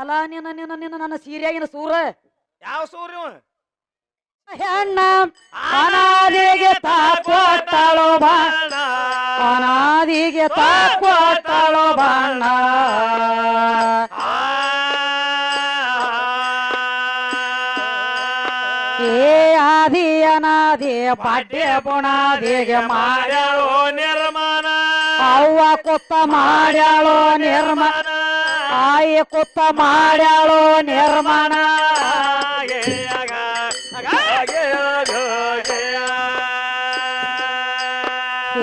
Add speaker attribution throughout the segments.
Speaker 1: ಅಲ ನಿನ್ನ ನಿನ್ನ ನಿನ್ನ ನನ್ನ ಸೀರೆಯಾಗಿನ ಸೂರ?
Speaker 2: ಯಾವ ಸೂರ್ಯ?
Speaker 1: ಹೆಣ್ಣ ಅನಾದಿಗೆ ತಾಕೊಟ್ಟಳು ಬಣ್ಣ. ಅನಾದಿಗೆ ತಾಕೊಟ್ಟಳು ಬಣ್ಣ. ಏ ಆದಿ ಅನಾದಿ ಬಡ್ಡೆ ಬುಣಾದಿಗೆ ಮಾಡ
Speaker 2: ಮಾಡ್ಯಾಳೋ ನಿರ್ಮಾಣ.
Speaker 1: ಅವ್ವ ಕುತ್ತ ಮಾಡ್ಯಾಳೋ ನಿರ್ಮಾಣ. ತಾಯಿ ಕೊತ್ತ ಮಾಡ್ಯಾಳೋ ನಿರ್ಮಾಣ.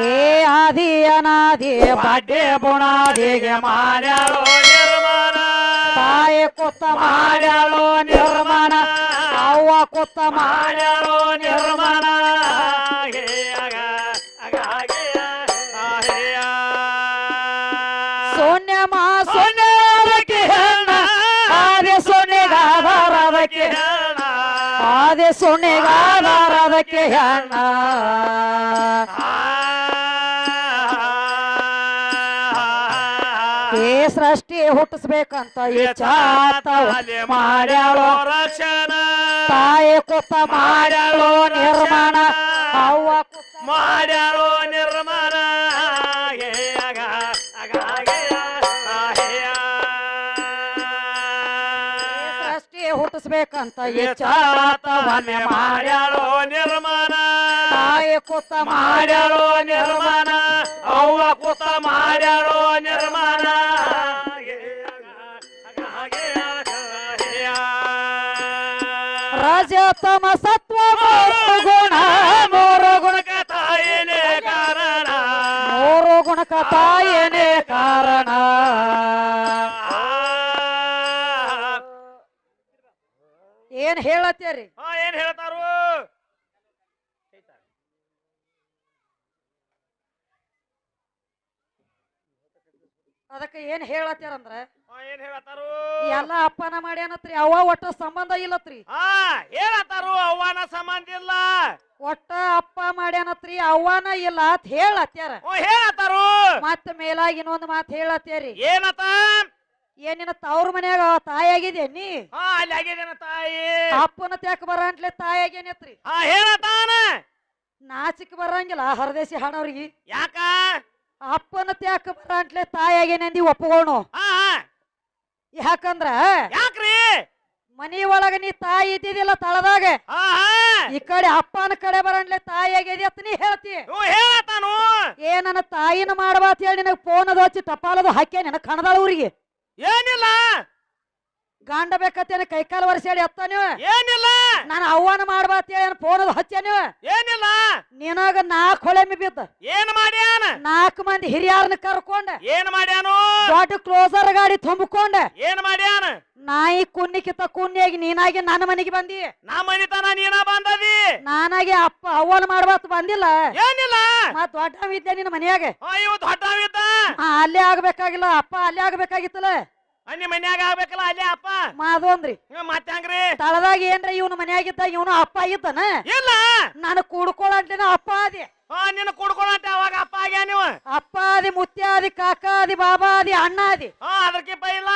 Speaker 1: ಏ ಆದಿ ಅನಾದಿ ಬಡ್ಡೆ ಬುಣಾದಿಗೆ ಮಾಡ್ಯಾಳೋ ತಾಯಿ ಕೊತ್ತ ಮಾಡ್ಯಾಳೋ ನಿರ್ಮಾಣ. ಅವ್ವ ಕೊತ್ತ ಮಾಡ್ಯಾಳೋ ನಿರ್ಮಾಣ. ಸೊನ್ನೆ ಮಾ ಸೊನ್ನೆಗಾದಾರ ಹೇಳ ಆದೆ ಸೊನ್ನೆಗಾದಾರ ಅದಕ್ಕೆ ಹೇಳ ಸೃಷ್ಟಿ ಹುಟ್ಟಿಸ್ಬೇಕಂತ ಮಾಡ್ಯಾಳೋ.
Speaker 2: ರಕ್ಷಣ.
Speaker 1: ತಾಯಿ ಕುತ್ತ ಮಾಡ್ಯಾಳೋ ನಿರ್ಮಾಣ. ಅವ್ವ
Speaker 2: ಮಾಡ್ಯಾಳೋ ನಿರ್ಮಾಣ.
Speaker 1: ಇಚ್ಛಾತ ಒಮ್ಮೆ ಮಾಡ್ಯಾಳೋ
Speaker 2: ನಿರ್ಮಾಣ
Speaker 1: ತಾಯಿ ಕೂತ
Speaker 2: ಮಾಡ್ಯಾಳೋ ನಿರ್ಮಾಣ ಅವ್ವ ಕೂತ ಮಾಡ್ಯಾಳೋ ನಿರ್ಮಾಣ ಆಹೆಯ.
Speaker 1: ರಜತಮ ಸತ್ವ ಗುಣ ಮೂರು
Speaker 2: ಗುಣಕ ತಾಯಿನೇ ಕಾರಣ.
Speaker 1: ಮೂರು ಗುಣಕ ತಾಯಿನೇ ಕಾರಣ. ಏನ್
Speaker 2: ಹಾ ಏನ್ ಹೇಳ್ತಾರು?
Speaker 1: ಅದಕ್ಕೆ ಏನ್ ಹೇಳತ್ತೇರಂದ್ರ
Speaker 2: ಏನ್ ಹೇಳತ್ತಾರು?
Speaker 1: ಎಲ್ಲ ಅಪ್ಪನ ಮಾಡ್ಯಾನತ್ರಿ ಅವ್ವ ಒಟ್ಟ ಸಂಬಂಧ ಇಲ್ಲತ್ರಿ.
Speaker 2: ಹಾ ಹೇಳತ್ತಾರು ಅವ್ವನ ಸಂಬಂಧ ಇಲ್ಲ.
Speaker 1: ಒಟ್ಟ ಅಪ್ಪ ಮಾಡ್ಯಾನತ್ರಿ ಅವ್ವಾನ ಇಲ್ಲ ಅಂತ ಹೇಳತ್ಯಾರ
Speaker 2: ಓ ಹೇಳತ್ತಾರು.
Speaker 1: ಮತ್ತ ಮೇಲಾಗಿ ಇನ್ನೊಂದ್ ಮಾತ್ ಹೇಳತ್ತೇರಿ.
Speaker 2: ಏನತ್ತ?
Speaker 1: ಏನಿನ ತವ್ರ ಮನ್ಯಾಗ ತಾಯಾಗಿದೆ ನೀ?
Speaker 2: ಹಾ ಅಲ್ಲಿ ಆಗಿದೇನ ತಾಯಿ.
Speaker 1: ಅಪ್ಪನ ತ್ಯಾಕ ಬರಂಟ್ಲೆ ತಾಯಾಗೇನತ್ರಿ
Speaker 2: ಹಾ ಹೇಳತ್ತಾನ
Speaker 1: ನಾಚಿಕ್ ಬರಂಗಿಲ್ಲ ಹರದೇಶಿ ಹಾಡವ್ರಿಗೆ.
Speaker 2: ಯಾಕ?
Speaker 1: ಅಪ್ಪನ ತ್ಯಾಕ ಬರಂಟ್ಲೆ ತಾಯಿಯಾಗೇನಂದಿ ಒಪ್ಪಗೋಣ
Speaker 2: ಹಾ ಹಾ.
Speaker 1: ಯಾಕಂದ್ರ
Speaker 2: ಯಾಕ್ರಿ?
Speaker 1: ಮನಿ ಒಳಗ ನೀ ತಾಯಿ ಇದ್ದಿದಿಲ್ಲ ತಳದಾಗ.
Speaker 2: ಹಾ ಹಾ.
Speaker 1: ಈ ಕಡೆ ಅಪ್ಪನ ಕಡೆ ಬರಂಟ್ಲೆ ತಾಯಿ ಆಗಿದೆ ಅಂತ ನೀ ಹೇಳ್ತಿ.
Speaker 2: ಇವ್
Speaker 1: ಏ ನನ್ನ ತಾಯಿನ ಮಾಡಬಾತ್ ಅಂತ ಹೇಳಿ ನಿನಗೆ ಫೋನ್ ಅದು ಹಚ್ಚಿ ಟಪಾಲದು ಹಾಕ್ಯ ನಿನಗೆ ಕಣದಾಳ ಊರಿಗೆ.
Speaker 2: ಏನಿಲ್ಲ.
Speaker 1: ಗಂಡ ಬೇಕತ್ತೇನೆ? ಕೈಕಾಲು ವರ್ಷ ಹೇಳಿ ಅತ್ತ ನೀವು.
Speaker 2: ಏನಿಲ್ಲ.
Speaker 1: ನಾನು ಅವ್ವನ ಮಾಡ್ಬಾ ಹೇಳಿ ಫೋನ್ ಹಚ್ಚೆ ನೀವು.
Speaker 2: ಏನಿಲ್ಲ.
Speaker 1: ನಿನಗ ನಾಲ್ಕು ಹೊಳೆ ಬಿದ್ದ.
Speaker 2: ಏನ್ ಮಾಡ್ಯಾನ?
Speaker 1: ನಾಲ್ಕು ಮಂದಿ ಹಿರಿಯರನ್ನ ಕರ್ಕೊಂಡ.
Speaker 2: ಏನ್ ಮಾಡ್ಯಾನು?
Speaker 1: ದೊಡ್ಡ ಕ್ಲೋಸರ್ ಗಾಡಿ ತುಂಬಿಕೊಂಡ.
Speaker 2: ಏನ್ ಮಾಡ್ಯಾನ?
Speaker 1: ನಾಯಿ ಕುನ್ನಿಕಿತ ಕುನ್ನಿಯಾಗಿ ನೀನಾಗಿ ನನ್ನ ಮನೆಗೆ ಬಂದಿ.
Speaker 2: ನಾ ಮನಿತನ ನೀನ ಬಂದದಿ.
Speaker 1: ನಾನಾಗಿ ಅಪ್ಪ ಅವ್ವನ ಮಾಡ್ಬಾತ್ ಬಂದಿಲ್ಲ.
Speaker 2: ಏನಿಲ್ಲ.
Speaker 1: ಮತ್ ದೊಡ್ಡ ಇದ್ದೆ ನಿನ್ನ ಮನೆಯಾಗ?
Speaker 2: ಅಯ್ಯೋ ದೊಡ್ಡ
Speaker 1: ಆ, ಅಲ್ಲೇ ಆಗ್ಬೇಕಾಗಿಲ್ಲ. ಅಪ್ಪ ಅಲ್ಲೇ ಆಗ್ಬೇಕಾಗಿತ್ತಲ್ಲ.
Speaker 2: ಅಲ್ಲಿ ಮನ್ಯಾಗ ಆಗ್ಬೇಕಲ್ಲ ಅಲ್ಲೇ ಅಪ್ಪ? ಇವ್ ಮತ್ತೆ ಹೆಂಗ್ರಿ?
Speaker 1: ತಳದಾಗ ಏನ್ರ ಇವನು ಮನ್ಯಾಗಿದ್ದ? ಇವನು ಅಪ್ಪ ಆಗಿದ್ದಾನ?
Speaker 2: ಇಲ್ಲ.
Speaker 1: ನಾನು ಕೂಡ್ಕೊಳ್ಳಂಟ್ಲೇನ ಅಪ್ಪ ಆದಿ.
Speaker 2: ಹಾ ನಿನ್ನ ಕುಡ್ಕೊಳಂತೆ ಅವಾಗ ಅಪ್ಪ ಆಗ್ಯಾ ನೀವು?
Speaker 1: ಅಪ್ಪ ಆದಿ ಮುತ್ಯ ಆದಿ ಕಾಕ ಆದಿ ಬಾಬಾ ಆದಿ ಅಣ್ಣ ಆದಿ.
Speaker 2: ಹಾ ಅದಕ್ಕಿಪ್ಪ ಇಲ್ಲ.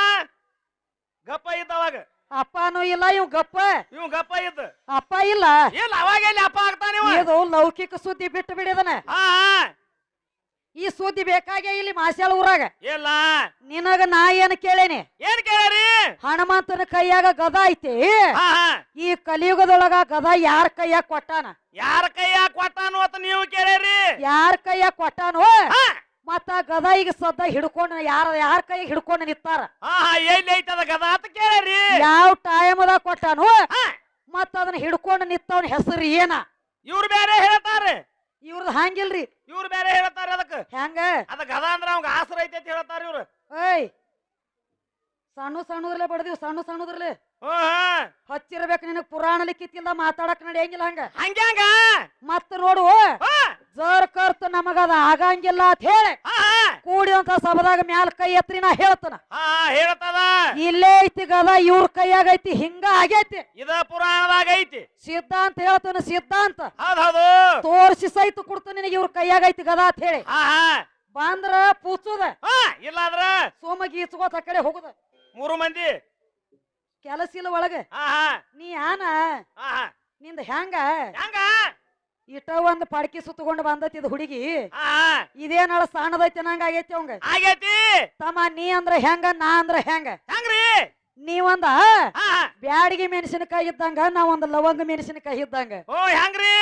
Speaker 2: ಗಪ್ಪ ಇದ್ದ ಅವಾಗ.
Speaker 1: ಅಪ್ಪನೂ ಇಲ್ಲ ಇವ್ ಗಪ್ಪ.
Speaker 2: ಇವ್ ಗಪ್ಪ ಇದ್ದ.
Speaker 1: ಅಪ್ಪ ಇಲ್ಲ.
Speaker 2: ಇಲ್ಲ ಅವಾಗ ಎಲ್ಲಿ ಅಪ್ಪ ಆಗ್ತಾನ ಇವ?
Speaker 1: ಇದು ಲೌಕಿಕ ಸುದ್ದಿ ಬಿಟ್ಟು ಬಿಡಿದನ.
Speaker 2: ಹಾ ಹಾ.
Speaker 1: ಈ ಸುದ್ದಿ ಬೇಕಾಗೇ ಇಲ್ಲಿ ಮಾಸ್ಯಾಳ ಊರಾಗ.
Speaker 2: ಇಲ್ಲ.
Speaker 1: ನಿನಗ ನಾ ಏನ್ ಕೇಳೇನಿ?
Speaker 2: ಏನ್ ಕೇಳ್ರಿ?
Speaker 1: ಹನುಮಂತನ ಕೈಯಾಗ ಗದ ಐತಿ. ಈ ಕಲಿಯುಗದೊಳಗ ಗದ ಯಾರ ಕೈಯಾಗ ಕೊಟ್ಟಾನ?
Speaker 2: ಯಾರ ಕೈಯಾಗ ಕೊಟ್ಟಾನು ಅಂತ ನೀವು ಕೇಳಿರಿ.
Speaker 1: ಯಾರ ಕೈಯಾಗ ಕೊಟ್ಟಾನು?
Speaker 2: ಹಾ.
Speaker 1: ಮತ್ತ ಆ ಗದ ಈಗ ಸದ್ದ ಹಿಡ್ಕೊಂಡ ಯಾರ ಯಾರ ಕೈ ಹಿಡ್ಕೊಂಡ
Speaker 2: ನಿತ್ತಾರ? ಐತದ ಗದ ಅಂತ ಕೇಳ್ರಿ.
Speaker 1: ಯಾವ ಟೈಮದ ಕೊಟ್ಟಾನು?
Speaker 2: ಹಾ.
Speaker 1: ಮತ್ತ ಅದನ್ನ ಹಿಡ್ಕೊಂಡು ನಿತ್ತವನ ಹೆಸರು ಏನ?
Speaker 2: ಇವ್ರು ಬೇರೆ ಹೇಳ್ತಾರೆ.
Speaker 1: ಇವ್ರದ್ ಹಂಗಿಲ್ರಿ
Speaker 2: ಇವ್ರು ಬೇರೆ ಹೇಳ್ತಾರೆ ಅದಕ್ಕ.
Speaker 1: ಹೆಂಗ?
Speaker 2: ಅದ ಗದ ಅಂದ್ರ ಅವಂಗ ಆಸರ ಐತಿ ಅಂತ ಹೇಳ್ತಾರ ಇವ್ರು.
Speaker 1: ಏಯ್ ಸಣ್ಣ ಸಣ್ಣದ್ರಲ್ಲೇ ಬಡದಿವ್ ಸಣ್ಣ ಸಣ್ಣದ್ರಲ್ಲೇ
Speaker 2: ಹ್ಮ್ ಹಾ
Speaker 1: ಹಚ್ಚಿರ್ಬೇಕು ನಿನಗ್ ಪುರಾಣ ಲಿಖಿತಿಲ್ದ ಮಾತಾಡಕ್ ನಡೆಯಂಗಿಲ್ಲ ಹಂಗ.
Speaker 2: ಹಂಗ್ಯಾಂಗ
Speaker 1: ಮತ್ತ ನೋಡು.
Speaker 2: ಹಾ.
Speaker 1: ಜರ್ ಕರ್ತು ನಮಗದ ಆಗಂಗಿಲ್ಲ ಅಂತ ಹೇಳಿ ಕೂಡಿದಂತ ಸಭದಾಗ ಮ್ಯಾಲ ಕೈ ಎತ್ರಿ ನಾ ಹೇಳ್ತಾನ.
Speaker 2: ಹೇಳ್ತದ.
Speaker 1: ಇಲ್ಲೇ ಐತಿ ಗದ ಇವ್ರ ಕೈಯಾಗೈತಿ ಹಿಂಗ ಆಗೈತಿ.
Speaker 2: ಇದ ಪುರಾಣದಾಗ ಐತಿ.
Speaker 1: ಸಿದ್ಧಾಂತ ಹೇಳ್ತಾನ ಸಿದ್ಧಾಂತ
Speaker 2: ಹೌದ್
Speaker 1: ತೋರ್ಸಿ ಸಹಿತ ಕೊಡ್ತಾನ ನಿನಗೆ ಇವ್ರ ಕೈಯಾಗೈತಿ ಗದ ಅಂತ ಹೇಳಿ. ಬಂದ್ರ ಪೂಚುದ.
Speaker 2: ಇಲ್ಲಾದ್ರ
Speaker 1: ಸೋಮ ಗೀಚ್ಕೋತ ಕಡೆ ಹೋಗುದ.
Speaker 2: ಮೂರು ಮಂದಿ.
Speaker 1: ಕೆಲಸ ಇಲ್ಲ ಒಳಗ. ನೀ
Speaker 2: ಆನ
Speaker 1: ನಿಂದ ಹೆಂಗ
Speaker 2: ಹೆಂಗ
Speaker 1: ಇಟ ಒಂದ್ ಪಡ್ಕಿ ಸುತ್ತಕೊಂಡು ಬಂದತಿ ಇದು ಹುಡುಗಿ. ಇದೇನಾಳ ಸಣ್ಣದೈತಿ ನಂಗ ಆಗೈತಿ ಅವಂಗ?
Speaker 2: ಆಗೈತಿ.
Speaker 1: ತಮ್ಮ ನೀ ಅಂದ್ರ ಹೆಂಗ ನಾ ಅಂದ್ರ ಹೆಂಗ?
Speaker 2: ಹೆಂಗ್ರಿ?
Speaker 1: ನೀವಂದ ಬ್ಯಾಡಿಗೆ ಮೆಣಸಿನಕಾಯಿ ಇದ್ದಂಗ ನಾ ಒಂದ್ ಲವಂಗ ಮೆಣಸಿನಕಾಯಿ ಇದ್ದಂಗ.
Speaker 2: ಓ ಹೆಂಗ್ರಿ?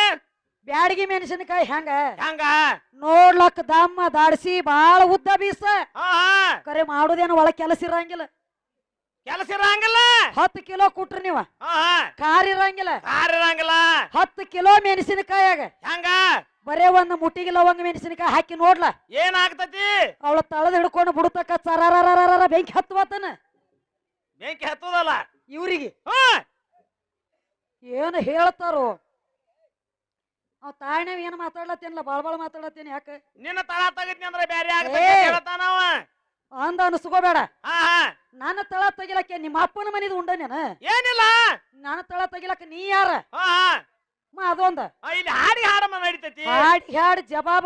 Speaker 1: ಬ್ಯಾಡಗಿ ಮೆಣಸಿನಕಾಯಿ ಹೆಂಗ?
Speaker 2: ಹೆಂಗ?
Speaker 1: ನೋಡ್ಲಕ್ ದಮ್ಮ ದಾಡ್ಸಿ ಬಾಳ ಉದ್ದ ಬೀಸ. ಕರೆ ಮಾಡುದೇನು ಒಳ ಕೆಲಸ ಇರಂಗಿಲ್ಲ.
Speaker 2: ಕೆಲಸ ಇರಂಗಿಲ್ಲ.
Speaker 1: ಹತ್ತು ಕಿಲೋ ಕೊಟ್ರಿ ನೀವ? ಕಾರ್ ಇರಂಗಿಲ್ಲ.
Speaker 2: ಕಾರ್ ಇರಂಗಿಲ್ಲ.
Speaker 1: ಹತ್ತು ಕಿಲೋ ಮೆಣಸಿನಕಾಯಾಗ.
Speaker 2: ಹೆಂಗ?
Speaker 1: ಬರೇ ಒಂದು ಮುಟ್ಟಿಗೆ ಲವಂಗ ಮೆಣಸಿನಕಾಯಿ ಹಾಕಿ ನೋಡ್ಲ.
Speaker 2: ಏನಾಗ್ತತಿ
Speaker 1: ಅವಳ ತಳದ ಹಿಡ್ಕೊಂಡು ಬಿಡ್ತಕ್ಕ ಚರಾರರ ಬೆಂಕಿ ಹತ್ತುವತನ.
Speaker 2: ಬೆಂಕಿ ಹತ್ತದಲ್ಲ?
Speaker 1: ಇವ್ರಿಗೆ.
Speaker 2: ಹಾ.
Speaker 1: ಏನು ಹೇಳ್ತಾರೋ? ಅವ್ ತಾಯಿನವ್ ಏನು ಮಾತಾಡ್ಲತ್ತೇನಲ್ಲ ಬಾಳ್ ಬಾಳ ಮಾತಾಡತ್ತೇನೆ ಯಾಕೆ?
Speaker 2: ನಿನ್ನ ತಳ ತೆಗಿದ್ನಿ ಅಂದ್ರೆ ಬೇರೆ ಹೇಳ್ತಾನವ
Speaker 1: ಅಂದ ಅನ್ಸ್ಕೋಬೇಡ ನನ್ನ ತಳ ತೆಗಿಲಕ್ಕೆ ನಿಮ್ಮ ಅಪ್ಪನ ಮನಿದು ಉಂಡ ನೀನ
Speaker 2: ಏನಿಲ್ಲ.
Speaker 1: ನನ್ನ ತಳ ತೆಗಿಲಕ್ಕೆ ನೀ ಯಾರ? ಮ ಅದೊಂದ.
Speaker 2: ಇಲ್ಲಿ ಹಾಡಿ ಹಾಡಮ್ಮ ನಡಿತೈತಿ.
Speaker 1: ಹಾಡಿ ಹಾಡಿ ಜವಾಬ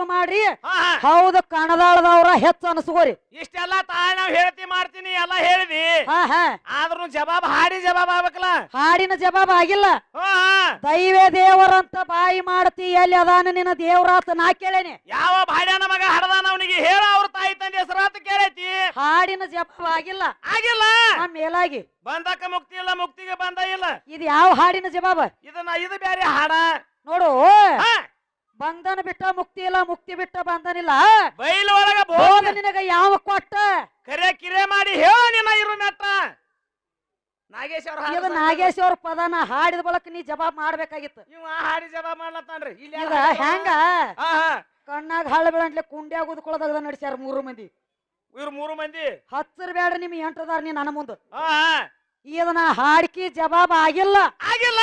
Speaker 2: ಹಾ
Speaker 1: ಹೌದು ಕಣದಾಳದವ್ರ ಹೆಚ್ಚು ಅನಿಸ್ಕೋರಿ.
Speaker 2: ಇಷ್ಟೆಲ್ಲ ತಾಯಿ ನಾವು ಹೇಳ್ತಿ ಮಾಡ್ತೀನಿ ಎಲ್ಲ ಹೇಳಿದಿ.
Speaker 1: ಹಾ ಹಾ.
Speaker 2: ಆದ್ರೂ ಜವಾಬ್ ಹಾಡಿ ಜವಾಬ್ ಆಗ್ಬೇಕಲ್ಲ?
Speaker 1: ಹಾಡಿನ ಜವಾಬ್ ಆಗಿಲ್ಲ.
Speaker 2: ಹಾ ಹಾ.
Speaker 1: ದೈವೇ ದೇವರಂತ ಬಾಯಿ ಮಾಡ್ತಿ ಎಲ್ಲಿ ಅದಾನ ನಿನ್ನ ದೇವರಾತ ನಾ ಕೇಳೇನಿ.
Speaker 2: ಯಾವ ಬಾಡ್ಯಾನ ಮಗ ಹಡದಾನ ಅವನಿಗೆ ಹೇಳ ಅವ್ರ ತಾಯಿ ತಂದೆ ಹೆಸರಾತ ಕೇಳೈತಿ.
Speaker 1: ಹಾಡಿನ ಜವಾಬ್ ಆಗಿಲ್ಲ.
Speaker 2: ಆಗಿಲ್ಲ?
Speaker 1: ಮೇಲಾಗಿ.
Speaker 2: ಬಂದಕ್ಕ ಮುಕ್ತಿ ಇಲ್ಲ ಮುಕ್ತಿಗೆ ಬಂದ ಇಲ್ಲ.
Speaker 1: ಇದು ಯಾವ ಹಾಡಿನ ಜವಾಬ?
Speaker 2: ಇದನ್ನ ಇದು ಬೇರೆ ಹಾಡ.
Speaker 1: ನೋಡು.
Speaker 2: ಹಾ,
Speaker 1: ಬಂಧನ ಬಿಟ್ಟ ಮುಕ್ತಿ ಇಲ್ಲ ಮುಕ್ತಿ ಬಿಟ್ಟ ಬಂಧನಿಲ್ಲ
Speaker 2: ಬೈಲ್ ಒಳಗ ಬೋಧ
Speaker 1: ನಿನಗ ಯಾವ ಕೊಟ್ಟ?
Speaker 2: ಕರೆ ಕಿರೆ ಮಾಡಿ ಹೇಳ ನಿನ್ನ ಇರು ನಟ್ಟ ನಾಗೇಶ್ವರ ಅವ್ರ
Speaker 1: ಇದು ನಾಗೇಶ್ವರ ಪದನ ಹಾಡಿದ ಬಳಕ ನೀ ಜವಾಬ್ ಮಾಡ್ಬೇಕಾಗಿತ್ತು.
Speaker 2: ಇವ ಹಾಡಿ ಜವಾಬ್ ಮಾಡ್ಲತ್ತಾನ್ರಿ. ಇಲ್ಲಿ
Speaker 1: ಇದು ಹೆಂಗ?
Speaker 2: ಆ
Speaker 1: ಕಣ್ಣಾಗ ಹಳ್ಳ ಬೀಳಂಟ್ಲೆ ಕುಂಡ್ಯಾಗ ಉದ್ಕೊಳ್ಳೋದಾಗ ನಡ್ಸ್ಯಾರ ಮೂರು ಮಂದಿ.
Speaker 2: ಇವ್ರು ಮೂರು ಮಂದಿ?
Speaker 1: ಹಚ್ಚರ್ ಬೇಡ ನಿಮ್ ಎಂಟ್ರದಾರ ನೀ ನನ್ನ ಮುಂದೆ. ಇದನ್ನ ಹಾಡ್ಕಿ ಜವಾಬ್ ಆಗಿಲ್ಲ.
Speaker 2: ಆಗಿಲ್ಲ.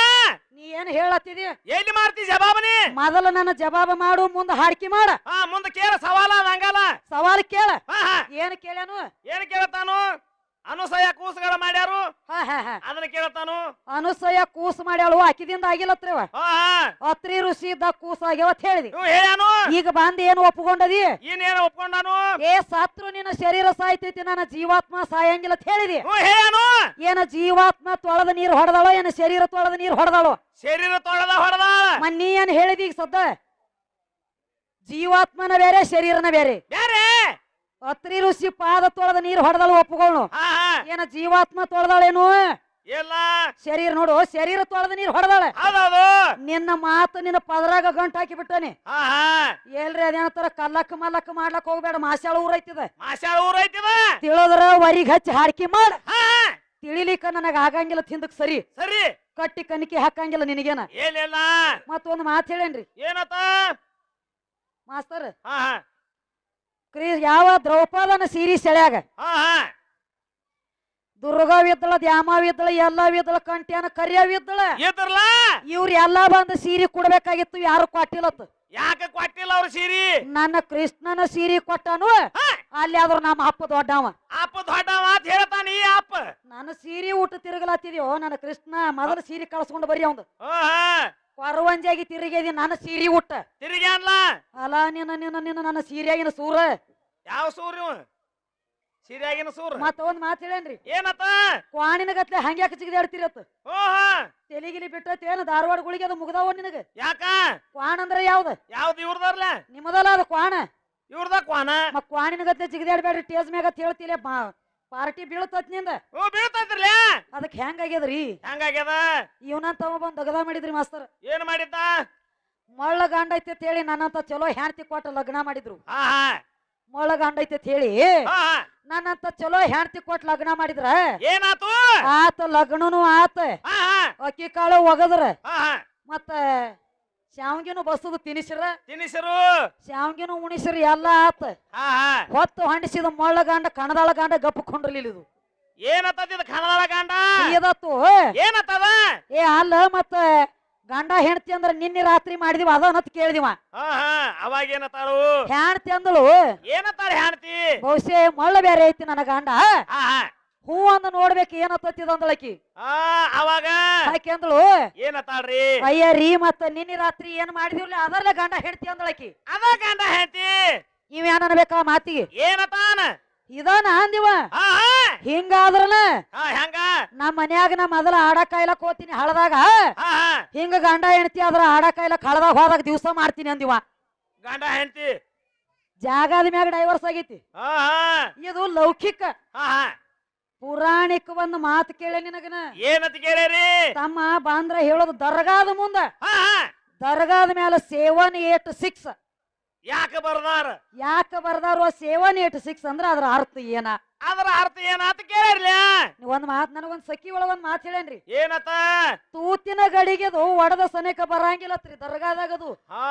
Speaker 1: ನೀ ಏನ್ ಹೇಳತ್ತಿದಿ?
Speaker 2: ಎಲ್ಲಿ ಮಾಡ್ತಿ ಜವಾಬನಿ?
Speaker 1: ಮೊದಲು ನನ್ನ ಜವಾಬ ಮಾಡು ಮುಂದ ಹಾಡ್ಕಿ ಮಾಡ.
Speaker 2: ಹಾ ಮುಂದ ಕೇಳ ಸವಾಲ ನಂಗಲ್ಲ
Speaker 1: ಸವಾಲ್ ಕೇಳ.
Speaker 2: ಹಾ ಹಾ.
Speaker 1: ಏನ್ ಕೇಳ್ಯಾನು?
Speaker 2: ಏನ್ ಕೇಳ್ತಾನು? ಅನುಸಯ ಕೂಸುಗಳ ಮಾಡ್ಯಾರು?
Speaker 1: ಹಾ ಹಾ ಹಾ.
Speaker 2: ಅದನ್ನ ಕೇಳ್ತಾನು
Speaker 1: ಅನುಸಯ ಕೂಸ್ ಮಾಡ್ಯಾಳು ಆಕಿದಿಂದ ಆಗಿಲ್ಲತ್ರಿವ
Speaker 2: ಹಾ ಹಾ.
Speaker 1: ಅತ್ರಿ ಋಷಿ ಇದ್ದ ಕೂಸ್ ಅಂತ ಹೇಳಿದಿ.
Speaker 2: ಇವ್ ಹೇಳ್ಯಾನು
Speaker 1: ಈಗ ಬಂದ್ ಏನು ಒಪ್ಕೊಂಡದಿ?
Speaker 2: ಏನೇನು ಒಪ್ಕೊಂಡಾನು?
Speaker 1: ಏ ಸಾತ್ರು ನಿನ್ನ ಶರೀರ ಸಾಯ್ತೈತಿ ನನ್ನ ಜೀವಾತ್ಮ ಸಾಯಂಗಿಲ್ಲ ಅಂತ ಹೇಳಿದಿ.
Speaker 2: ಇವ್ ಹೇಳ್ಯಾನು
Speaker 1: ಏನ ಜೀವಾತ್ಮ ತೊಳೆದ ನೀರು ಹೊಡೆದಾಳೋ ಏನ ಶರೀರ ತೊಳೆದ ನೀರು ಹೊಡೆದಾಳೋ?
Speaker 2: ಶರೀರ ತೊಳೆದ ಹೊಡೆದ
Speaker 1: ಮನ್ನಿ ಏನ್ ಹೇಳಿದಿ ಈಗ ಸದ್ದ? ಜೀವಾತ್ಮನ ಬೇರೆ ಶರೀರನ ಬೇರೆ.
Speaker 2: ಬ್ಯಾರೆ
Speaker 1: ಅತ್ರಿ ಋಷಿ ಪಾದ ತೊಳೆದ ನೀರು ಹೊಡೆದಳು ಒಪ್ಪುಗೋಳು
Speaker 2: ಹಾ ಹಾ.
Speaker 1: ಏನ ಜೀವಾತ್ಮ ತೊಳೆದಾಳೇನು?
Speaker 2: ಎಲ್ಲ.
Speaker 1: ಶರೀರ ನೋಡು ಶರೀರ ತೊಳೆದ ನೀರು ಹೊಡೆದಾಳೆ. ನಿನ್ನ ಮಾತು ನಿನ್ನ ಪದರಾಗ ಗಂಟು ಹಾಕಿ ಬಿಟ್ಟಾನೆ. ಎಲ್ರಿ ಅದೇನಂತಾರ ಕಲ್ಲಕ್ಕ ಮಲ್ಲಕ್ಕ ಮಾಡ್ಲಕ್ ಹೋಗ್ಬೇಡ
Speaker 2: ಮಾಸಾಳ ಊರ್ ಐತಿದ.
Speaker 1: ತಿಳಿದ್ರ ವರಿಗ್ ಹಚ್ಚಿ ಹಾಡ್ಕಿ ಮಾಡ. ತಿಳಿಲಿಕ್ಕ ನನಗ ಆಗಂಗಿಲ್ಲ ತಿಂದಕ್ ಸರಿ.
Speaker 2: ಸರಿ.
Speaker 1: ಕಟ್ಟಿ ಕಣಿಕೆ ಹಾಕಂಗಿಲ್ಲ ನಿನಗೇನ.
Speaker 2: ಏನಿಲ್ಲ.
Speaker 1: ಮತ್ತೊಂದು ಮಾತು ಹೇಳೇನ್ರಿ.
Speaker 2: ಏನತ್ತ?
Speaker 1: ಮಾಸ್ತರ್
Speaker 2: ಹಾ ಹಾ.
Speaker 1: ಕ್ರೀ ಯಾವ ದ್ರೌಪದನ ಸೀರಿ ಸೆಳ್ಯಾಗ? ದುರ್ಗವಿದ್ದಳ ದ್ಯಾಮವಿದ್ದಳ ಎಲ್ಲವಿದ್ದಳ ಕಂಟ್ಯಾನ ಕರಿಯವಿದ್ದಳ ಇವ್ರ ಎಲ್ಲಾ ಬಂದು ಸೀರೆ ಕೊಡ್ಬೇಕಾಗಿತ್ತು ಯಾರು ಕೊಟ್ಟಿಲ್ಲತ್ತು?
Speaker 2: ಯಾಕೆ ಕೊಟ್ಟಿಲ್ಲ ಅವ್ರ ಸೀರಿ?
Speaker 1: ನನ್ನ ಕೃಷ್ಣನ ಸೀರೆ ಕೊಟ್ಟನು ಅಲ್ಲಿ ಆದ್ರ ನಮ್ಮ ಅಪ್ಪ ದೊಡ್ಡವ.
Speaker 2: ಅಪ್ಪ ದೊಡ್ಡವ ಅಂತ ಹೇಳ್ತಾನ ಈ ಅಪ್ಪ.
Speaker 1: ನನ್ನ ಸೀರೆ ಊಟ ತಿರುಗಲತ್ತಿದ್ಯೋ ನನ್ನ ಕೃಷ್ಣ ಮೊದಲು ಸೀರೆ ಕಳ್ಸ್ಕೊಂಡು ಬರೀ ಅವಂದು. ಕೊರವಂಜಾಗಿ ತಿರುಗೇದಿ ನನ್ನ ಸೀರೆ ಊಟ
Speaker 2: ತಿರುಗಿ ಅನ್ಲ?
Speaker 1: ಅಲ್ಲ ನಿನ್ನ ನಿನ್ನ ನಿನ್ನ ನನ್ನ ಸೀರೆಯಾಗಿನ ಸೂರ.
Speaker 2: ಯಾವ ಸೂರ್ ಸೀರೆಯಾಗಿನ ಸೂರ್.
Speaker 1: ಮತ್ತ ಒಂದ್ ಮಾತು ಹೇಳೇನ್ರಿ?
Speaker 2: ಏನತ್ತ?
Speaker 1: ಕ್ವಾಣಿನ ಗತ್ಲೆ ಹಂಗ್ಯಾಕ ಜಿಗಿದಾಡ್ತಿರತ್ತ
Speaker 2: ಅತ್ತ ಹಾ
Speaker 1: ತೆಲಿಗಿಲಿ ಬಿಟ್ಟೈತಿ ಏನು? ಧಾರವಾಡ ಗುಳಿಗೆ ಅದು ಮುಗ್ದಾವ ನಿನಗ?
Speaker 2: ಯಾಕ?
Speaker 1: ಕ್ವಾಣ ಅಂದ್ರೆ ಯಾವ್ದ?
Speaker 2: ಯಾವ್ದು ಇವ್ರದಾರ್ಲ
Speaker 1: ನಿಮ್ಮದಲ್ಲ ಅದು ಕ್ವಾಣ.
Speaker 2: ಇವ್ರದ ಕ್ವಾನ
Speaker 1: ಮ ಕ್ವಾಣಿನ ಗತ್ಲೆ ಟೇಜ್ ಮ್ಯಾಗ ಅಂತ ಹೇಳ್ತಿಲ್ಲ ಪಾರ್ಟಿ ಬೀಳ್ತತ್ನಿಂದ?
Speaker 2: ಓ ಬೀಳ್ತೈತ್ರಲ್ಲ
Speaker 1: ಅದಕ್ಕೆ ಹೆಂಗಾಗ್ಯದ್ರಿ?
Speaker 2: ಹೆಂಗಾಗ್ಯದ?
Speaker 1: ತಮ್ಮ ಬಂದ್ ದಗದ ಮಾಡಿದ್ರಿ ಮಾಸ್ತರ್.
Speaker 2: ಏನ್ ಮಾಡಿದ್ದ?
Speaker 1: ಮಳ್ಳ ಗಂಡ ಐತಿ ಅಂತ ಹೇಳಿ ನನ್ನಂತ ಚಲೋ ಹೆಣ್ತಿ ಕೊಟ್ಟ ಲಗ್ನ ಮಾಡಿದ್ರು.
Speaker 2: ಹಾ ಹಾ.
Speaker 1: ಮಳ್ಳ ಗಂಡ ಐತಿ ಅಂತ ಹೇಳಿ
Speaker 2: ಹಾ ಹಾ.
Speaker 1: ನನ್ನಂತ ಚಲೋ ಹೆಣ್ತಿ ಕೊಟ್ಟ ಲಗ್ನ ಮಾಡಿದ್ರ.
Speaker 2: ಏನಾತು?
Speaker 1: ಆತ ಲಗ್ನನು ಆತ.
Speaker 2: ಹಾ ಹಾ.
Speaker 1: ಅಕ್ಕಿ ಕಾಳು ಒಗದ್ರ.
Speaker 2: ಹಾ ಹಾ.
Speaker 1: ಮತ್ತ ಶಾವ್ಗಿನೂ ಬಸದು ತಿನಿಸ್ರ?
Speaker 2: ತಿನಿಸರು.
Speaker 1: ಶಾವ್ಗಿನೂ ಉಣಿಸಿರ ಎಲ್ಲ ಆತ.
Speaker 2: ಹಾ ಹಾ.
Speaker 1: ಹೊತ್ತು ಹಂಡಿಸಿದ ಮಳ್ಳ ಗಂಡ ಕಣದಾಳ ಗಂಡ ಗಪ್ಪಕೊಂಡ್ರಲಿಲ್ಲ ಇದು.
Speaker 2: ಏನತ್ತದ ಇದು ಕನ್ನಡ ಗಂಡ?
Speaker 1: ಇದತ್ತು
Speaker 2: ಏನತ್ತದ?
Speaker 1: ಏ ಅಲ್ಲ ಮತ್ತ ಗಂಡ ಹೆಂಡತಿ ಅಂದ್ರ ನಿನ್ನೆ ರಾತ್ರಿ ಮಾಡಿದಿವ ಅದನ್ನತ್ ಕೇಳಿದಿವ.
Speaker 2: ಹಾ ಹಾ. ಅವಾಗ ಏನತ್ತಾಳು
Speaker 1: ಹೆಣ್ತಿ ಅಂದಳು.
Speaker 2: ಏನತ್ತಾಳ ಹೆಂಡತಿ
Speaker 1: ಬಹುಶಃ ಮೊಳ್ಳ ಬೇರೆ ಐತಿ ನನ್ನ ಗಂಡ.
Speaker 2: ಹಾ ಹಾ.
Speaker 1: ಹೂ ಅಂದ ನೋಡ್ಬೇಕು ಏನತ್ತತ್ತಿದ ಅಂದಳಕಿ
Speaker 2: ಆ ಅವಾಗ
Speaker 1: ಆಕೆ ಅಂದಳು
Speaker 2: ಏನತ್ತಾಳ್ರಿ
Speaker 1: ಅಯ್ಯ ರೀ ಮತ್ತ ನಿನ್ನೆ ರಾತ್ರಿ ಏನ್ ಮಾಡಿದಿವ್ಲಿ? ಅದರ್ಲೆ ಗಂಡ ಹೆಂಡತಿ ಅಂದಳಕಿ
Speaker 2: ಅದ ಗಂಡ ಹೆಂಡತಿ?
Speaker 1: ಇವ್ ಏನ್ ಅನ್ಬೇಕ ಮಾತಿಗೆ?
Speaker 2: ಏನತಾನ
Speaker 1: ಇದಾನ ಅಂದಿವ ಹಿಂಗಾದ್ರನ
Speaker 2: ಹೆಂಗ?
Speaker 1: ನಮ್ಮ ಮನ್ಯಾಗ ನಾ ಮೊದಲ ಆಡಕಾಯಿಲ ಕೋತೀನಿ ಹಳದಾಗ. ಹಿಂಗ ಗಂಡ ಹೆಣ್ತಿ ಆದ್ರ ಆಡಕಾಯಿಲ ಕಳದಾಗ ಹಳದಾಗ ಹೋದಾಗ ದಿವಸ ಮಾಡ್ತೀನಿ ಅಂದಿವ.
Speaker 2: ಗಂಡ ಹೆಂಡತಿ?
Speaker 1: ಜಾಗದ ಮ್ಯಾಗ ಡೈವರ್ಸ್ ಆಗೈತಿ. ಇದು ಲೌಕಿಕ. ಪುರಾಣಿಕ ಒಂದ್ ಮಾತು ಕೇಳೆ ನಿನಗನ?
Speaker 2: ಏನತ್ ಕೇಳೇರಿ
Speaker 1: ತಮ್ಮ ಬಾಂದ್ರ ಹೇಳೋದು ದರ್ಗಾದ ಮುಂದ.
Speaker 2: ಹಾ ಹಾ.
Speaker 1: ದರ್ಗಾದ ಮೇಲೆ ಸೇವನ್ ಏಟ್ ಸಿಕ್ಸ್.
Speaker 2: ಯಾಕ ಬರ್ದಾರ?
Speaker 1: ಯಾಕ ಬರ್ದಾರು ಸೇವನ್ ಏಟ್ ಸಿಕ್ಸ್ ಅಂದ್ರ ಅದ್ರ ಅರ್ಥ ಏನ?
Speaker 2: ಅದರ ಅರ್ಥ ಏನಾತ ಕೇಳಿರ್ಲಿ?
Speaker 1: ನೀವ್ ಒಂದ್ ಮಾತ್ ನನಗೊಂದ್ ಸಖಿ ಒಳಗ ಒಂದ್ ಮಾತ್ ಹೇಳೇನ್ರಿ?
Speaker 2: ಏನತ
Speaker 1: ತೂತಿನ ಗಡಿಗೆದು ಒಡದ ಸನೇಕ ಬರಂಗಿಲ್ಲತ್ರಿ ದರ್ಗಾದಾಗದು.
Speaker 2: ಹಾ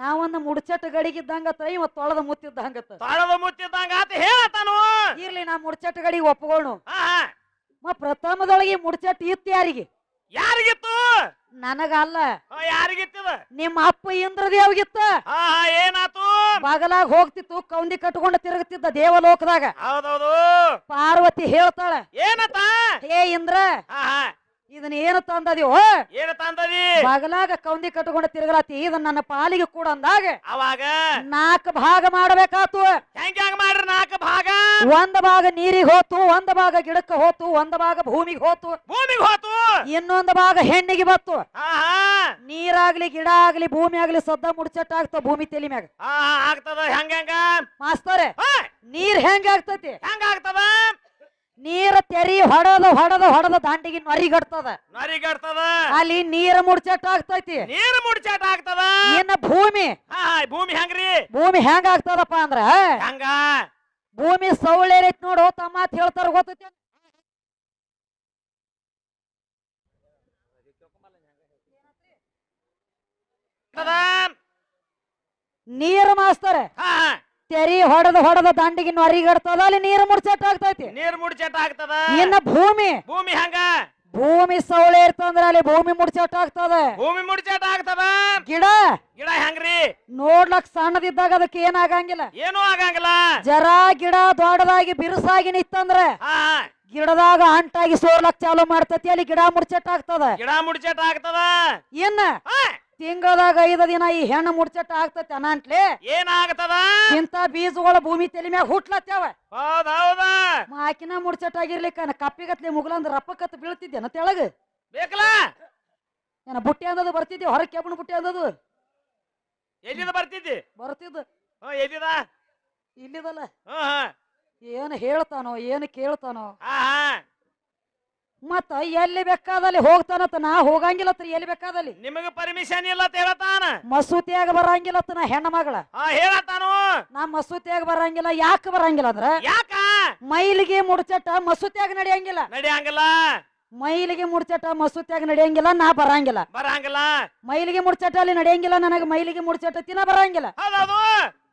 Speaker 1: ನಾವೊಂದ್ ಮುಡ್ಚಟ್ ಗಡಿಗಿದ್ದಂಗತ್ತ ಇವ ತೊಳದ ಮುತ್ತಿದ್ದಂಗತ್ತ.
Speaker 2: ತೊಳದ ಮುತ್ತಿದ್ದಂಗ ಆತ ಹೇಳತಾನು
Speaker 1: ಇರ್ಲಿ ನಾ ಮುಡ್ಚಟ್ ಗಡಿಗೆ ಒಪ್ಕೊಳ್ಳು
Speaker 2: ಹಾ
Speaker 1: ಮ ಪ್ರಥಮದೊಳಗೆ ಮುಡ್ಚಟ್ ಇತ್ತು ಯಾರಿಗೆ?
Speaker 2: ಯಾರಿಗಿತ್ತು?
Speaker 1: ನನಗಲ್ಲ.
Speaker 2: ಆ, ಯಾರಿಗಿತ್ತದ
Speaker 1: ನಿಮ್ಮ ಅಪ್ಪ ಇಂದ್ರದೇವ್ಗಿತ್ತ.
Speaker 2: ಹಾ ಹಾ ಏನಾತು?
Speaker 1: ಬಗಲಾಗ ಹೋಗ್ತಿತ್ತು ಕೌಂದಿ ಕಟ್ಕೊಂಡು ತಿರುಗುತ್ತಿದ್ದ ದೇವಲೋಕದಾಗ.
Speaker 2: ಹೌದೌದು.
Speaker 1: ಪಾರ್ವತಿ ಹೇಳ್ತಾಳ
Speaker 2: ಏನತ್ತ
Speaker 1: ಏ ಇಂದ್ರ
Speaker 2: ಹಾ ಹಾ
Speaker 1: ಇದನ್ನ ಏನು ತಂದದಿವು
Speaker 2: ಏನು ತಂದದಿ?
Speaker 1: ಬಗಲಾಗ ಕೌಂದಿ ಕಟ್ಕೊಂಡು ತಿರುಗಲಾತಿ ಇದನ್ನ ನನ್ನ ಪಾಲಿಗೆ ಕೂಡ ಅಂದಾಗ
Speaker 2: ಅವಾಗ?
Speaker 1: ನಾಲ್ಕು ಭಾಗ ಮಾಡಬೇಕಾತು.
Speaker 2: ಹೆಂಗ್ ಹೆಂಗ್ ಮಾಡ್ರಿ ನಾಲ್ಕು ಭಾಗ?
Speaker 1: ಒಂದ್ ಭಾಗ ನೀರಿಗೆ ಹೋತು ಒಂದ್ ಭಾಗ ಗಿಡಕ್ಕೆ ಹೋತು ಒಂದ್ ಭಾಗ ಭೂಮಿಗೆ ಹೋತು.
Speaker 2: ಭೂಮಿಗೆ ಹೋತು?
Speaker 1: ಇನ್ನೊಂದ್ ಭಾಗ ಹೆಣ್ಣಿಗೆ ಬತ್ತು ನೀರಾಗ್ಲಿ ಗಿಡ ಆಗ್ಲಿ ಭೂಮಿ ಆಗ್ಲಿ ಸದ್ದ ಮುಡ್ಚಟ್ಟ ಆಗ್ತಾವ ಭೂಮಿ ತಲಿ ಮ್ಯಾಗ.
Speaker 2: ಆಗ್ತದ. ಹೆಂಗ ಹೆಂಗ?
Speaker 1: ಮಾಸ್ತರೆ ನೀರ್ ಹೆಂಗ ಆಗ್ತತಿ?
Speaker 2: ಹೆಂಗ ಆಗ್ತದ?
Speaker 1: ನೀರ ತೆರಿ ಹೊಡದ ಹೊಡದ ಹೊಡದ ದಾಂಡಿಗೆ ನರಿಗಡ್ತದ.
Speaker 2: ನರಿಗಡ್ತದ.
Speaker 1: ಅಲ್ಲಿ ನೀರ ಮುಡ್ಚಾಟ ಆಗ್ತೈತಿ
Speaker 2: ನೀರು ಮುಡ್ಚಾಟ ಆಗ್ತದ
Speaker 1: ಏನ ಭೂಮಿ
Speaker 2: ಭೂಮಿ ಹೆಂಗ್ರಿ?
Speaker 1: ಭೂಮಿ ಹೆಂಗ ಆಗ್ತದಪ್ಪ ಅಂದ್ರ?
Speaker 2: ಹಂಗ?
Speaker 1: ಭೂಮಿ ಸೌಳೇರೈತ್ ನೋಡು ತಮ್ಮ ಹೇಳ್ತಾರ ಗೊತ್ತೈತಿ?
Speaker 2: ನೀರು
Speaker 1: ನೀರ್ ಮಾಸ್ತರೆ.
Speaker 2: ಹಾ,
Speaker 1: ತೆರಿ ಹೊಡೆದು ಹೊಡೆದ ದಂಡಿಗೆ ನರಿಗಡ್ತದ ಅಲ್ಲಿ ನೀರು ಮುಡ್ಚೆಟ್ ಆಗ್ತೈತಿ.
Speaker 2: ನೀರು ಮುಡ್ಚೆಟ್ ಆಗ್ತದ?
Speaker 1: ಇನ್ನ ಭೂಮಿ.
Speaker 2: ಭೂಮಿ ಹಂಗ?
Speaker 1: ಭೂಮಿ ಸೌಳೆ ಇರ್ತಂದ್ರ ಅಲ್ಲಿ ಭೂಮಿ ಮುಡ್ಚಟ್ಟ ಆಗ್ತದ.
Speaker 2: ಭೂಮಿ ಮುಡ್ಚೆಟ್ ಆಗ್ತದ?
Speaker 1: ಗಿಡ.
Speaker 2: ಗಿಡ ಹೆಂಗ್ರಿ?
Speaker 1: ನೋಡ್ಲಕ್ ಸಣ್ಣದಿದ್ದಾಗ ಅದಕ್ಕೆ ಏನಾಗಂಗಿಲ್ಲ
Speaker 2: ಏನೂ ಆಗಂಗಿಲ್ಲ?
Speaker 1: ಜರ ಗಿಡ ದೊಡ್ಡದಾಗಿ ಬಿರುಸಾಗಿ ನಿತ್ತಂದ್ರ
Speaker 2: ಹಾ
Speaker 1: ಗಿಡದಾಗ ಅಂಟಾಗಿ ಸೋರ್ಲಕ್ ಚಾಲು ಮಾಡ್ತತಿ ಅಲ್ಲಿ ಗಿಡ ಮುಡ್ಚಟ್ಟ ಆಗ್ತದ.
Speaker 2: ಗಿಡ ಮುಡ್ಚಾಟ ಆಗ್ತದ?
Speaker 1: ಇನ್ನ ತಿಂಗಳದಾಗ ಐದ ದಿನ ಈ ಹೆಣ್ಣು ಮುಡ್ಚಟ್ಟ ಆಗ್ತತಿ ಅನಂಟ್ಲೆ
Speaker 2: ಏನಾಗ್ತದ?
Speaker 1: ಇಂತ ಬೀಜಗಳ ಭೂಮಿ ತಲೆ ಮ್ಯಾಗ ಹುಟ್ಲತ್ಯಾವ
Speaker 2: ಹೌದ್ ಮಾಕಿನ
Speaker 1: ಆಕಿನ ಮುಡ್ಚಟ್ಟ ಆಗಿರ್ಲಿಕ್ಕ ಕಪ್ಪಿಗತ್ಲೆ ಮುಗಲಂದ ರಪ್ಪಕತ್ ಬೀಳ್ತಿದ್ದೇನ ತೆಳಗ.
Speaker 2: ಬೇಕಲ್ಲ
Speaker 1: ಏನ ಬುಟ್ಟಿ ಅಂದದು ಬರ್ತಿದ್ದೆ ಹೊರಗೆ ಕೆಬ್ಬಣ ಬುಟ್ಟಿ ಅಂದದು
Speaker 2: ಎಲ್ಲಿದ ಬರ್ತಿದ್ದಿ?
Speaker 1: ಬರ್ತಿದ್ದು.
Speaker 2: ಎಲ್ಲಿದ?
Speaker 1: ಇಲ್ಲಿದಲ್ಲ. ಏನು ಹೇಳ್ತಾನೋ ಏನು ಕೇಳ್ತಾನೋ. ಮತ್ತ ಎಲ್ಲಿ ಬೇಕಾದಲ್ಲಿ ಹೋಗ್ತಾನತ ನಾ ಹೋಗಂಗಿಲ್ಲತ್ರ ಎಲ್ಲಿ ಬೇಕಾದಲ್ಲಿ?
Speaker 2: ನಿಮಗೆ ಪರ್ಮಿಷನ್ ಇಲ್ಲ ಅಂತ ಹೇಳತಾನ
Speaker 1: ಮಸೂತಿಯಾಗ ಬರಂಗಿಲ್ಲತ್ತ ನಾ ಹೆಣ್ಣ ಮಗಳ.
Speaker 2: ಹೇಳತಾನು
Speaker 1: ನಾ ಮಸೂತಿಯಾಗ ಬರಂಗಿಲ್ಲ ಯಾಕೆ ಬರಂಗಿಲ್ಲ ಅಂದ್ರ?
Speaker 2: ಯಾಕ?
Speaker 1: ಮೈಲಿಗೆ ಮುಡ್ಚಟ್ಟ ಮಸೂತಿಯಾಗ ನಡೆಯಂಗಿಲ್ಲ.
Speaker 2: ನಡೆಯಂಗಿಲ್ಲ.
Speaker 1: ಮೈಲಿಗೆ ಮುಡ್ಚಟ್ಟ ಮಸೂತಿಯಾಗ ನಡೆಯಂಗಿಲ್ಲ ನಾ ಬರಂಗಿಲ್ಲ.
Speaker 2: ಬರಂಗಿಲ್ಲ.
Speaker 1: ಮೈಲಿಗೆ ಮುಡ್ಚಟ್ಟ ಅಲ್ಲಿ ನಡೆಯಂಗಿಲ್ಲ ನನಗ ಮೈಲಿಗೆ ಮುಡ್ಚಟ್ಟ ತಿನ್ನ ಬರಂಗಿಲ್ಲ.
Speaker 2: ಹೌದೌದು.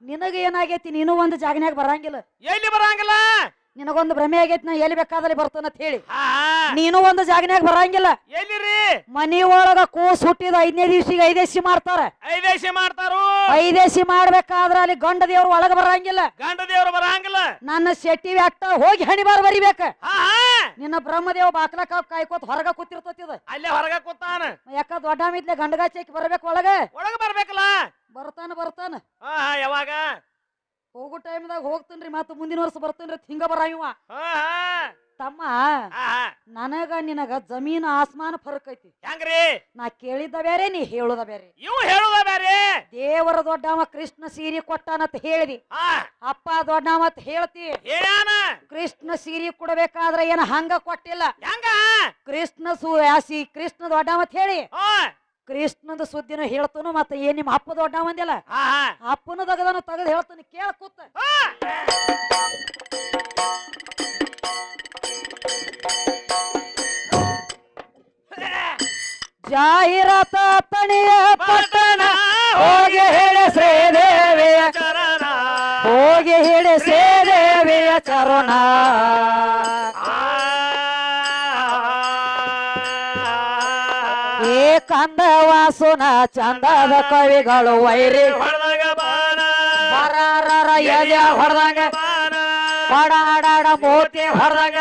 Speaker 1: ನಿನಗ ಏನಾಗೈತಿ ನೀನು ಒಂದು ಜಾಗನ್ಯಾಗ ಬರಂಗಿಲ್ಲ.
Speaker 2: ಎಲ್ಲಿ ಬರಂಗಿಲ್ಲ?
Speaker 1: ನಿನಗೊಂದು ಭ್ರಮೆ ಆಗೈತಿ ನಾ ಎಲ್ಲಿ ಬೇಕಾದಲ್ಲಿ ಬರ್ತಾನಂತ ಹೇಳಿ.
Speaker 2: ಹಾ ಹಾ.
Speaker 1: ನೀನು ಒಂದು ಜಾಗನ್ಯಾಗ ಬರಂಗಿಲ್ಲ.
Speaker 2: ಎಲ್ಲಿರಿ?
Speaker 1: ಮನಿ ಒಳಗ ಕೂಸ್ ಹುಟ್ಟಿದ ಐದನೇ ದಿವ್ಸಿಗೆ ಐದೇಸಿ ಮಾಡ್ತಾರ.
Speaker 2: ಐದೇಶಿ ಮಾಡ್ತಾರು?
Speaker 1: ಐದೇಸಿ ಮಾಡ್ಬೇಕಾದ್ರ ಅಲ್ಲಿ ಗಂಡ ದೇವ್ರು ಒಳಗ ಬರಂಗಿಲ್ಲ.
Speaker 2: ಗಂಡ ದೇವ್ರು ಬರಂಗಿಲ್ಲ.
Speaker 1: ನನ್ನ ಶೆಟ್ಟಿ ವ್ಯಕ್ತ ಹೋಗಿ ಹಣಿಬಾರ್ ಬರಿಬೇಕ. ನಿನ್ನ ಬ್ರಹ್ಮದೇವ ಬಾಕ್ಲ ಕಾಯ್ಕೋತ ಹೊರಗ ಕೂತಿರ್ತೈತಿ ಇದು.
Speaker 2: ಅಲ್ಲೇ ಹೊರಗ ಕೂತಾನ.
Speaker 1: ಯಾಕ ದೊಡ್ಡ ಮಿದ್ಲೆ ಗಂಡಗಾಚಿ ಬರ್ಬೇಕು ಒಳಗ?
Speaker 2: ಒಳಗ ಬರ್ಬೇಕಲ್ಲ.
Speaker 1: ಬರ್ತಾನ ಬರ್ತಾನ.
Speaker 2: ಯಾವಾಗ?
Speaker 1: ಹೋಗೋ ಟೈಮ್ದಾಗ ಹೋಗ್ತೇನ್ರಿ ಮತ್ತೆ ಮುಂದಿನ ವರ್ಷ ಬರ್ತೇನ್ರಿ ಹಿಂಗ ಬರ ಇವ. ತಮ್ಮ ನನಗ ನಿನಗ ಜಮೀನ್ ಆಸ್ಮಾನ ಫರಕ್ ಐತಿ.
Speaker 2: ಹೆಂಗ್ರಿ?
Speaker 1: ನಾ ಕೇಳಿದ್ದ ಬೇರೆ ನೀ ಹೇಳುದ ಬೇರೆ
Speaker 2: ಇವ್ ಹೇಳುದ ಬೇರೆ
Speaker 1: ದೇವರ ದೊಡ್ಡವ ಕೃಷ್ಣ ಸೀರೆ ಕೊಟ್ಟಾನತ್ ಹೇಳಿದಿ.
Speaker 2: ಅಪ್ಪ
Speaker 1: ಅಪ್ಪ ಅಂತ ಹೇಳ್ತಿ. ಕೃಷ್ಣ ಸೀರೆ ಕೊಡ್ಬೇಕಾದ್ರ ಏನ ಹಂಗ ಕೊಟ್ಟಿಲ್ಲ.
Speaker 2: ಹೆಂಗ?
Speaker 1: ಕೃಷ್ಣ ಸೂರ್ಯಾಸಿ ಕೃಷ್ಣ ದೊಡ್ಡವ ಅಂತ
Speaker 2: ಹೇಳಿ.
Speaker 1: ಕೃಷ್ಣದ ಸುದ್ದಿನ ಹೇಳ್ತಾನು ಮತ್ತ ಏನ್ ನಿಮ್ಮ ಅಪ್ಪ ದೊಡ್ಡವಂದಿಲ್ಲ?
Speaker 2: ಹಾ ಹಾ.
Speaker 1: ಅಪ್ಪನ ತಗದನು ತಗದು ಹೇಳ್ತಾನೆ ಕೇಳ ಕೂತ. ಜಾಹೀರಾತ ತಣಿಯ
Speaker 2: ಪಟ್ಟಣ
Speaker 1: ಹೋಗಿ ಹೇಳ ಶ್ರೀದೇವಿಯ
Speaker 2: ಚರಣ.
Speaker 1: ಹೋಗಿ ಹೇಳಿ ಶ್ರೀದೇವಿಯ ಚರಣ. ಕಂದ ವಾಸುನ ಚಂದದ ಕವಿಗಳು ವೈರಿ.
Speaker 2: ಹೊಡೆದಾಗ
Speaker 1: ಬರಾರರ ಎದೆ ಹೊಡೆದಂಗ ಪಡಾಡಾಡ ಮೂತಿ ಹೊಡೆದಂಗ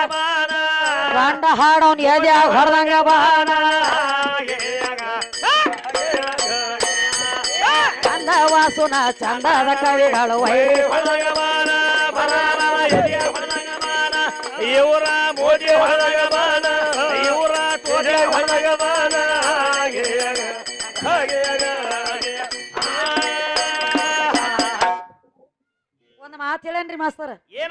Speaker 1: ಗಂಡ ಹಾಡೋನ್ ಎದೆ ಹೊಡೆದಂಗ ಬಾಣ ಕಂದ ವಾಸುನ ಚಂದದ ಕವಿಗಳು ವೈರಿ.
Speaker 2: ಇವರ ಮೋದಿ ಹೊಡೆದಾಗ ಬಾಣ ಇವರ ತೋಜೆ ಹೊಡೆದಾಗ ಬಾಣ
Speaker 1: ಮಾತು ಹೇಳೇನ್ರಿ ಮಾಸ್ತರ್?
Speaker 2: ಏನ